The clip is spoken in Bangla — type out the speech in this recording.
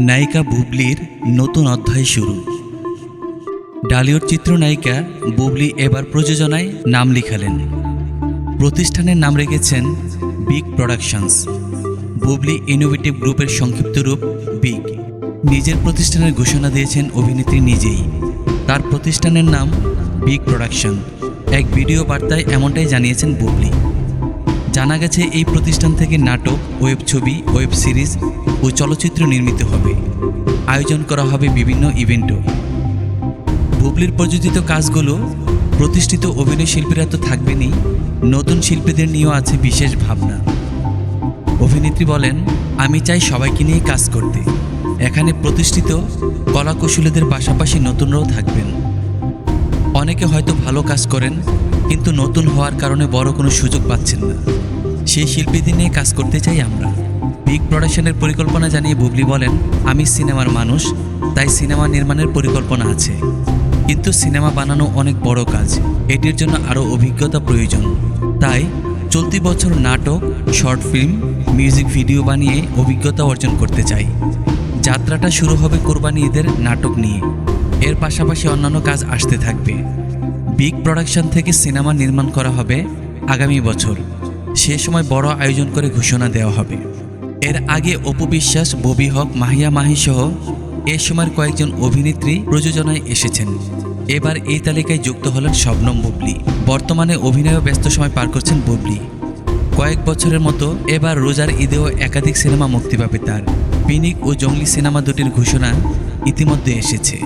নায়িকা বুবলির নতুন অধ্যায় শুরু। ডালিউড চিত্রনায়িকা বুবলি এবার প্রযোজনায় নাম লিখালেন। প্রতিষ্ঠানের নাম রেখেছেন বিগ প্রোডাকশনস। বুবলি ইনোভেটিভ গ্রুপের সংক্ষিপ্ত রূপ বিগ। নিজের প্রতিষ্ঠানের ঘোষণা দিয়েছেন অভিনেত্রী নিজেই। তার প্রতিষ্ঠানের নাম বিগ প্রোডাকশন। এক ভিডিও বার্তায় এমনটাই জানিয়েছেন বুবলি। জানা গেছে এই প্রতিষ্ঠান থেকে নাটক, ওয়েব ছবি, ওয়েব সিরিজ ও চলচ্চিত্র নির্মিত হবে। আয়োজন করা হবে বিভিন্ন ইভেন্টও বুবলির প্রযোজিত কাজগুলো প্রতিষ্ঠিত অভিনয় শিল্পীরা তো থাকবেনই, নতুন শিল্পীদের নিয়েও আছে বিশেষ ভাবনা। অভিনেত্রী বলেন, আমি চাই সবাইকে নিয়ে কাজ করতে। এখানে প্রতিষ্ঠিত কলাকুশলীদের পাশাপাশি নতুনরাও থাকবেন। অনেকে হয়তো ভালো কাজ করেন, কিন্তু নতুন হওয়ার কারণে বড় কোনো সুযোগ পাচ্ছেন না। সেই শিল্পীদের নিয়ে কাজ করতে চাই আমরা। বিগ প্রোডাকশনের পরিকল্পনা জানিয়ে বুবলি বলেন, আমি সিনেমার মানুষ, তাই সিনেমা নির্মাণের পরিকল্পনা আছে। কিন্তু সিনেমা বানানো অনেক বড় কাজ, এটির জন্য আরও অভিজ্ঞতা প্রয়োজন। তাই চলতি বছর নাটক, শর্ট ফিল্ম, মিউজিক ভিডিও বানিয়ে অভিজ্ঞতা অর্জন করতে চাই। যাত্রাটা শুরু হবে কোরবানি ঈদের নাটক নিয়ে। এর পাশাপাশি অন্যান্য কাজ আসতে থাকবে। বিগ প্রোডাকশন থেকে সিনেমা নির্মাণ করা হবে আগামী বছর। সে সময় বড় আয়োজন করে ঘোষণা দেওয়া হবে। এর আগে অপু বিশ্বাস, ববি হক, মাহিয়া মাহি সহ এ সময়ের কয়েকজন অভিনেত্রী প্রযোজনায় এসেছেন। এবার এই তালিকায় যুক্ত হলেন শবনম বুবলি। বর্তমানে অভিনয়ে ব্যস্ত সময় পার করছেন বুবলি। কয়েক বছরের মতো এবার রোজার ঈদেও একাধিক সিনেমা মুক্তি পাবে তার। পিনিক ও জঙ্গলি সিনেমা দুটির ঘোষণা ইতিমধ্যে এসেছে।